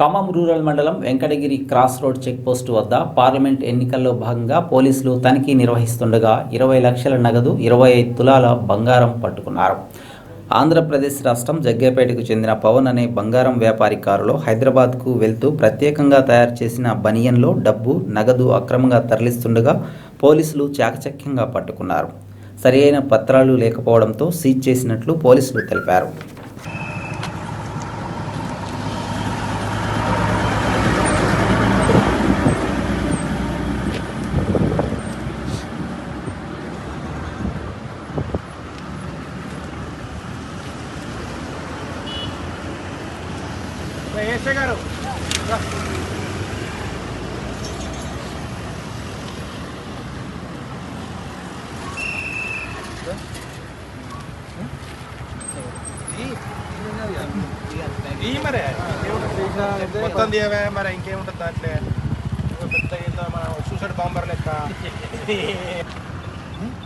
Khammam rural మండలం Venkatagiri cross road checkpost వద్ద parliament ఎన్నికల్లో భాగంగా పోలీసులు తనిఖీ నిర్వహిస్తుండగా ఇరవై లక్షల నగదు ఇరవై ఐదు తులాల బంగారం పట్టుకున్నారు. ఆంధ్రప్రదేశ్ రాష్ట్రం జగ్గేపేటకు చెందిన పవన్ అనే బంగారం వ్యాపారి కారులో హైదరాబాద్కు వెళ్తూ ప్రత్యేకంగా తయారు చేసిన బనియన్లో డబ్బు నగదు అక్రమంగా తరలిస్తుండగా పోలీసులు చాకచక్యంగా పట్టుకున్నారు. సరియైన పత్రాలు లేకపోవడంతో సీజ్ చేసినట్లు పోలీసులు తెలిపారు. ఏసే గారు. మొత్తం తీయవే మరి ఇంకేముంటుంది దాంట్లో? పెద్ద మన సూసైడ్ బాంబర్ లెక్క.